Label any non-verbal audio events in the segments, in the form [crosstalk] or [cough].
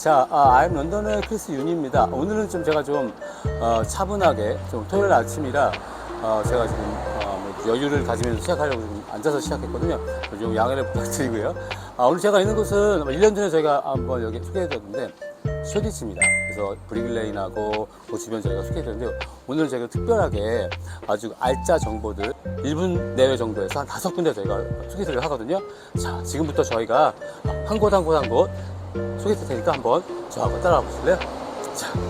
자, 아, I'm 런던의 크리스 윤입니다. 오늘은 좀 제가 좀 어, 차분하게 좀 토요일 아침이라 어, 제가 지금 어, 뭐 여유를 가지면서 시작하려고 지금 앉아서 시작했거든요. 좀 양해를 [laughs] 부탁드리고요. 아, 오늘 제가 있는 곳은 1년 전에 저희가 한번 여기 소개해드렸는데 쉐디치입니다. 그래서 브리글레인하고 그 주변 저희가 소개해드렸는데요. 오늘 저희가 특별하게 아주 알짜 정보들 1분 내외 정도에서 한 다섯 군데 저희가 소개를 하거든요. 자, 지금부터 저희가 한 곳 한 곳 한곳 소개해 드릴 테니까 한번 저하고 따라와 보실래요? 자.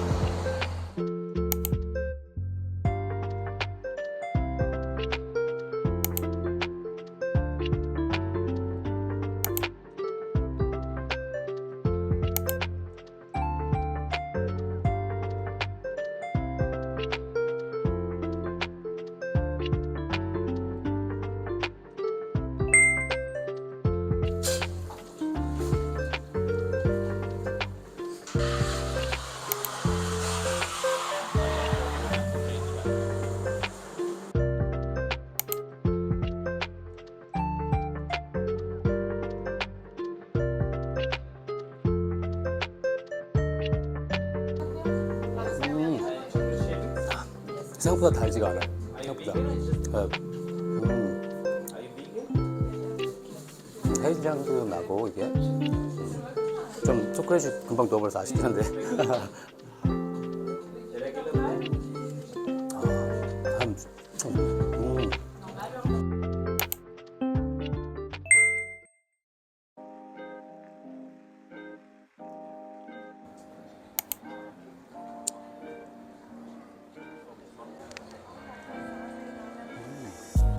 생각보다 달지가 않아. 생각보다. 네. 음. 해장도 나고 이게 음. 좀 초콜릿이 금방 녹아버려서 아쉽긴 한데. [laughs]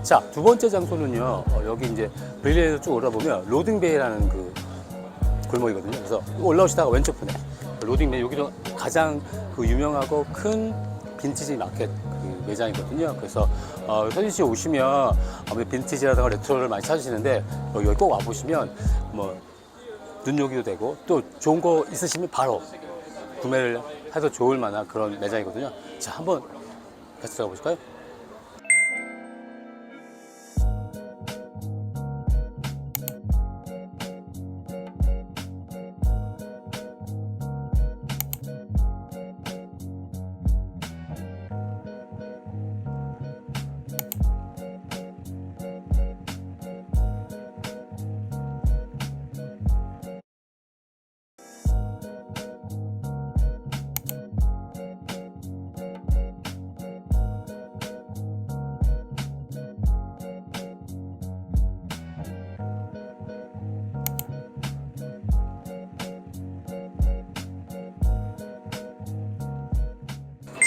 자, 두 번째 장소는요, 어, 여기 이제 브릴리에서 쭉 올라보면 로딩베이라는 그 골목이거든요. 그래서 올라오시다가 왼쪽 편에 로딩베이, 여기도 가장 그 유명하고 큰 빈티지 마켓 그 매장이거든요. 그래서 어, 서진씨 오시면 아무래도 빈티지라든가 레트로를 많이 찾으시는데 여기 꼭 와보시면 뭐 눈요기도 되고 또 좋은 거 있으시면 바로 구매를 해도 좋을 만한 그런 매장이거든요. 자, 한번 같이 들어가 보실까요?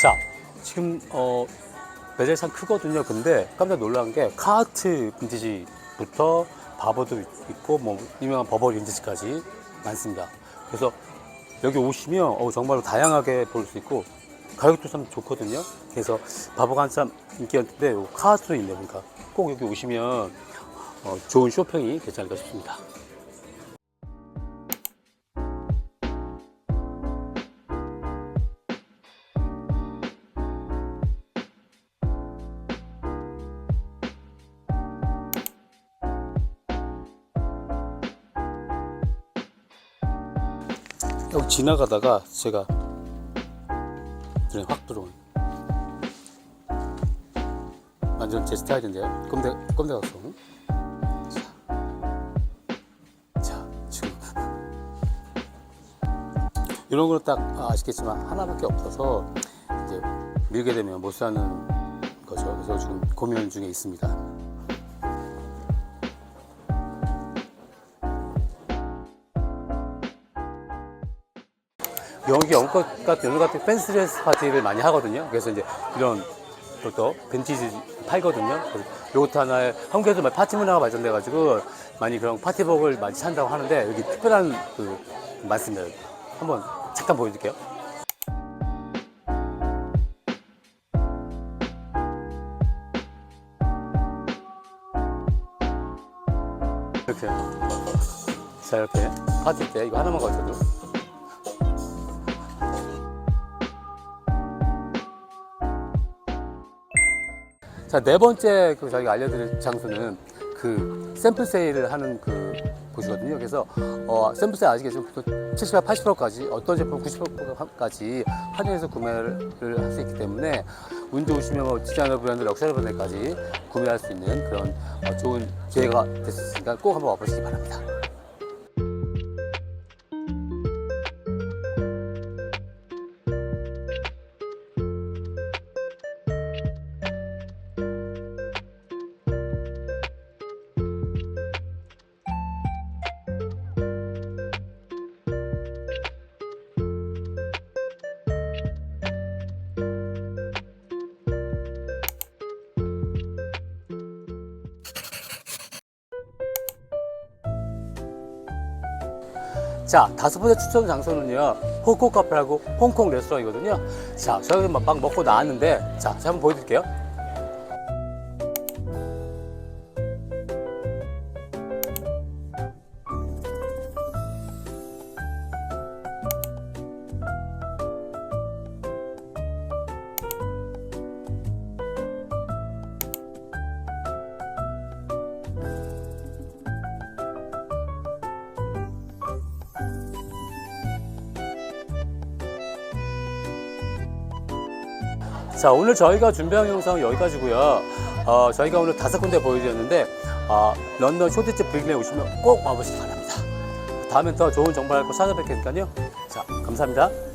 자, 지금 어, 매장이 참 크거든요. 근데 깜짝 놀란 게 카트 빈티지부터 바버도 있고 뭐 유명한 버버리 빈티지까지 많습니다. 그래서 여기 오시면 어, 정말로 다양하게 볼 수 있고 가격도 참 좋거든요. 그래서 바버가 한참 인기였는데 요 카트도 있네 보니까 꼭 여기 오시면 어, 좋은 쇼핑이 되지 않을까 싶습니다. 여기 지나가다가 제가 눈에 확 들어온 완전 제 스타일인데요. 꼼대 꼼대 각성 자, 자 지금. 이런 거는 딱 아시겠지만 하나밖에 없어서 이제 밀게 되면 못 사는 거죠. 그래서 지금 고민 중에 있습니다 여기 영국 같은 영국 같은 팬스레스 파티를 많이 하거든요. 그래서 이제 이런 것도 벤티지 팔거든요. 요것도 하나에 한국에도 파티 문화가 발전돼가지고 많이 그런 파티복을 많이 찬다고 하는데 여기 특별한 그 많습니다. 한번 잠깐 보여드릴게요. 이렇게 자 이렇게 파티 때 이거 하나만 가져도 자, 네 번째 그 저희가 알려드릴 장소는 그 샘플 세일을 하는 그 곳이거든요. 그래서 어, 샘플사이 아시겠지만 보통 70, 80%까지 어떤 제품 90%까지 할인해서 구매를 할 수 있기 때문에 운 좋으시면 뭐 디자이너 브랜드, 럭셔리 브랜드까지 구매할 수 있는 그런 어, 좋은 기회가 됐으니까 꼭 한번 와보시기 바랍니다. 자, 다섯 번째 추천 장소는요, 홍콩 카페라고 홍콩 레스토랑이거든요. 자, 저희가 막빵 먹고 나왔는데, 자, 제가 한번 보여드릴게요. 자, 오늘 저희가 준비한 영상은 여기까지고요. 어, 저희가 오늘 다섯 군데 보여드렸는데, 어, 런던 쇼티츠 브릭랜에 오시면 꼭 와보시기 바랍니다. 다음엔 더 좋은 정보를 갖고 찾아뵙겠으니까요. 자, 감사합니다.